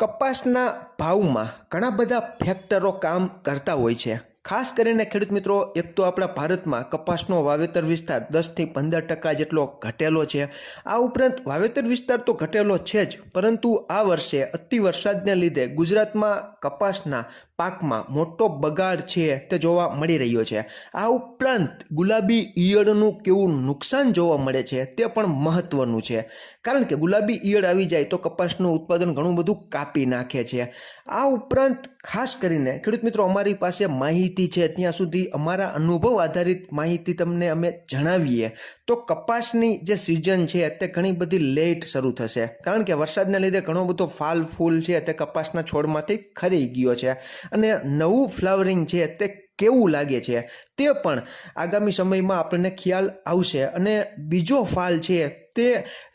કપાસના ભાવમાં ઘણા બધા ફેક્ટરો કામ કરતા હોય છે. ખાસ કરીને ખેડૂત મિત્રો, એક તો આપણા ભારતમાં કપાસનો વાવેતર વિસ્તાર દસથી પંદર ટકા જેટલો ઘટેલો છે. આ ઉપરાંત વાવેતર વિસ્તાર તો ઘટેલો છે જ, પરંતુ આ વર્ષે અતિ વરસાદને લીધે ગુજરાતમાં કપાસના પાકમાં મોટો બગાડ છે તે જોવા મળી રહ્યો છે. આ ઉપરાંત ગુલાબી ઈયળનું કેવું નુકસાન જોવા મળે છે તે પણ મહત્વનું છે. કારણ કે ગુલાબી ઈયળ આવી જાય તો કપાસનું ઉત્પાદન ઘણું બધું કાપી નાખે છે. આ ઉપરાંત ખાસ કરીને ખેડૂત મિત્રો, અમારી પાસે માહિતી છે. ત્યાં સુધી અમારા અનુભવ આધારિત માહિતી તમને અમે જણાવીએ. તો કપાસની જે સિઝન છે તે ઘણી બધી લેટ શરૂ થશે. કારણ કે વરસાદને લીધે ઘણો બધો ફાલ ફૂલ છે તે કપાસના છોડમાંથી ખરી ગયો છે. અને નવું ફ્લાવરિંગ છે તે કેવું લાગે છે તે પણ આગામી સમયમાં આપણને ખ્યાલ આવશે અને બીજો ફાલ છે તે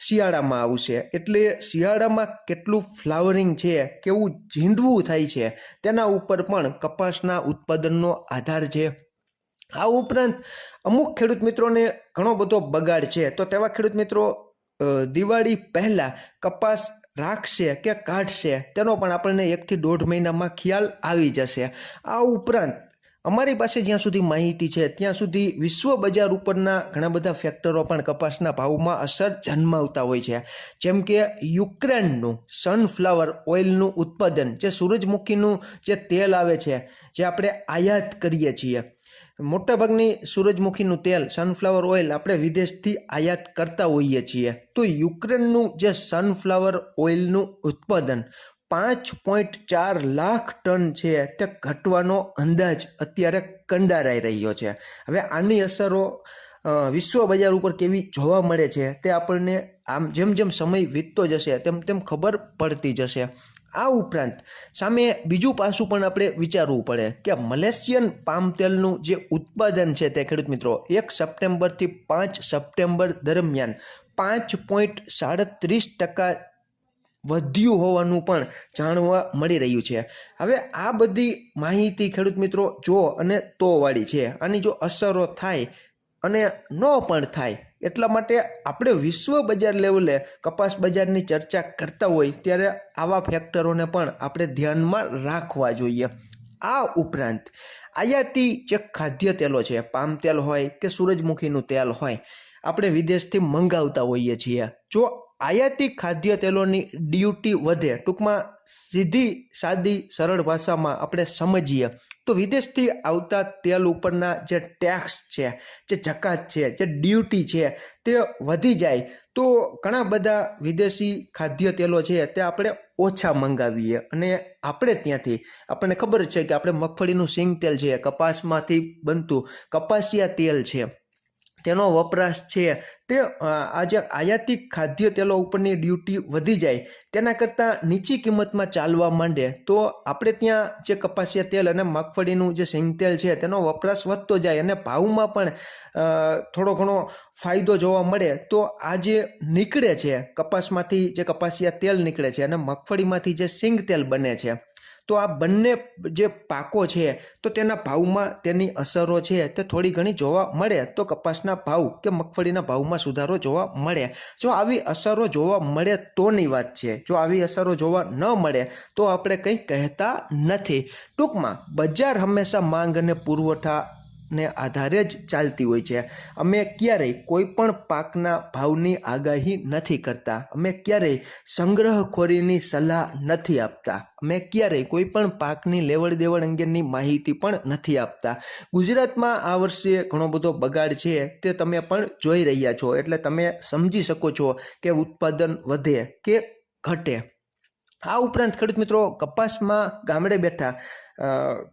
શિયાળામાં આવશે. એટલે શિયાળામાં કેટલું ફ્લાવરિંગ છે, કેવું ઝીંડવું થાય છે, તેના ઉપર પણ કપાસના ઉત્પાદનનો આધાર છે. આ ઉપરાંત અમુક ખેડૂત મિત્રોને ઘણો બધો બગાડ છે. તો તેવા ખેડૂત મિત્રો દિવાળી પહેલાં કપાસ રાખશે કે કાઢશે, તેનો પણ આપણને એકથી દોઢ મહિનામાં ખ્યાલ આવી જશે. આ ઉપરાંત, અમારી પાસે જ્યાં સુધી માહિતી છે, ત્યાં સુધી વિશ્વ બજાર ઉપરના ઘણા બધા ફેક્ટરો પણ કપાસના ભાવમાં અસર જન્માવતા હોય છે. જેમ કે યુક્રેનનું સનફ્લાવર ઓઇલનું ઉત્પાદન, જે સૂરજમુખીનું જે તેલ આવે છે, જે આપણે આયાત કરીએ છીએ. મોટાભાગની સૂરજમુખીનું તેલ સનફ્લાવર ઓઇલ આપણે વિદેશથી આયાત કરતા હોઈએ છીએ. તો યુક્રેનનું જે સનફ્લાવર ઓઇલનું ઉત્પાદન પાંચ પોઈન્ટ ચાર લાખ ટન છે, તે ઘટવાનો અંદાજ અત્યારે કંડારાઈ રહ્યો છે. હવે આની અસરો વિશ્વ બજાર ઉપર કેવી જોવા મળે છે તે આપણને આમ જેમ જેમ સમય વીતતો જશે તેમ તેમ ખબર પડતી જશે. આ ઉપરાંત સામે બીજું પાસું પણ આપણે વિચારવું પડે કે મલેશિયન પામ તેલનું જે ઉત્પાદન છે તે ખેડૂત મિત્રો, એક સપ્ટેમ્બરથી પાંચ સપ્ટેમ્બર દરમિયાન પાંચ પોઈન્ટ સાડત્રીસ ટકા વધ્યું હોવાનું પણ જાણવા મળી રહ્યું છે. હવે આ બધી માહિતી ખેડૂત મિત્રો જો અને તોવાળી છે. આની જો અસરો થાય અને ન પણ થાય. એટલા માટે આપણે વિશ્વ બજાર લેવલે કપાસ બજારની ચર્ચા કરતા હોય ત્યારે આવા ફેક્ટરોને પણ આપણે ધ્યાનમાં રાખવા જોઈએ. આ ઉપરાંત આયાતી જે ખાદ્ય તેલો છે. પામ તેલ હોય કે સૂરજમુખીનું તેલ હોય, આપણે વિદેશથી મંગાવતા હોઈએ છીએ. જો આયાતી ખાદ્ય તેલોની ડ્યુટી વધે, ટૂંકમાં સીધી સાદી સરળ ભાષામાં આપણે સમજીએ. તો વિદેશથી આવતા તેલ ઉપરના જે ટેક્સ છે, જે જકાત છે, જે ડ્યુટી છે, તે વધી જાય. તો ઘણા બધા વિદેશી ખાદ્ય તેલો છે, તે આપણે ઓછા મંગાવીએ અને આપણે ત્યાંથી, આપણને ખબર છે કે આપણે મગફળીનું સિંગ તેલ છે, કપાસમાંથી બનતું કપાસિયા તેલ છે. તેનો વપરાશ છે. તે આજે આયાતી ખાદ્ય તેલો ઉપરની ડ્યુટી વધી જાય, તેના કરતાં નીચી કિંમતમાં ચાલવા માંડે. તો આપણે ત્યાં જે કપાસિયા તેલ અને મગફળીનું જે સિંગ તેલ છે, તેનો વપરાશ વધતો જાય અને ભાવમાં પણ થોડો ઘણો ફાયદો જોવા મળે. તો આ જે નીકળે છે, કપાસમાંથી જે કપાસિયા તેલ નીકળે છે અને મગફળીમાંથી જે સિંગ તેલ બને છે તો આ બંને જે પાકો છે, તો તેના ભાવમાં તેની અસરો છે તે થોડી ઘણી જોવા મળે. તો કપાસના ભાવ કે મગફળીના ભાવમાં સુધારો જોવા મળે. જો આવી અસરો જોવા મળે તોની વાત છે. જો આવી અસરો જોવા ન મળે, તો આપણે કંઈ કહેતા નથી. ટૂંકમાં, બજાર હંમેશા માંગ અને પુરવઠા ને આધારે જ ચાલતી હોય છે. અમે ક્યારેય કોઈ પણ પાકના ભાવની આગાહી નથી કરતા. અમે ક્યારેય સંગ્રહખોરીની સલાહ નથી આપતા. અમે ક્યારેય કોઈ પણ પાકની લેવડ દેવડ અંગેની માહિતી પણ નથી આપતા. ગુજરાતમાં આ વર્ષે ઘણો બધો બગાડ છે તે તમે પણ જોઈ રહ્યા છો. એટલે તમે સમજી શકો છો કે ઉત્પાદન વધે કે ઘટે. આ ઉપરાંત ખેડૂત મિત્રો, કપાસમાં ગામડે બેઠા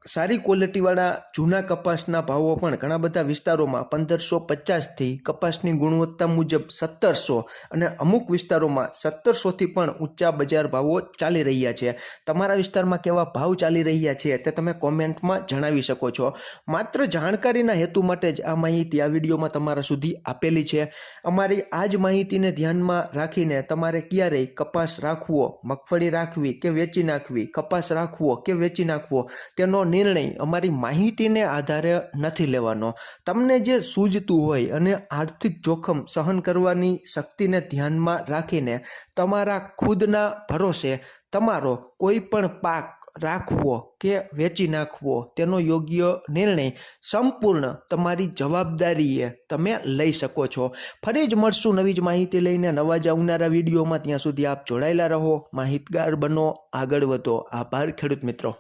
સારી ક્વોલિટીવાળા જૂના કપાસના ભાવો પણ ઘણા બધા વિસ્તારોમાં પંદરસો પચાસથી કપાસની ગુણવત્તા મુજબ સત્તરસો અને અમુક વિસ્તારોમાં સત્તરસોથી પણ ઊંચા બજાર ભાવો ચાલી રહ્યા છે. તમારા વિસ્તારમાં કેવા ભાવ ચાલી રહ્યા છે તે તમે કોમેન્ટમાં જણાવી શકો છો. માત્ર જાણકારીના હેતુ માટે જ આ માહિતી આ વિડીયોમાં તમારા સુધી આપેલી છે. અમારી આ જ માહિતીને ધ્યાનમાં રાખીને તમારે ક્યારેય કપાસ રાખવો, મગફળી રાખવી કે વેચી નાખવી, કપાસ રાખવો કે વેચી નાખવો તેનો નિર્ણય અમારી માહિતીને આધારે નથી લેવાનો. તમને જે સૂઝતું હોય અને આર્થિક જોખમ સહન કરવાની શક્તિને ધ્યાનમાં રાખીને તમારા ખુદના ભરોસે તમારો કોઈ પણ પાક રાખવો કે વેચી નાખવો, તેનો યોગ્ય નિર્ણય સંપૂર્ણ તમારી જવાબદારીએ તમે લઈ શકો છો. ફરી જ મળશું નવી જ માહિતી લઈને નવા જ આવનારા વિડીયોમાં. ત્યાં સુધી આપ જોડાયેલા રહો, માહિતગાર બનો, આગળ વધો. આભાર ખેડૂત મિત્રો.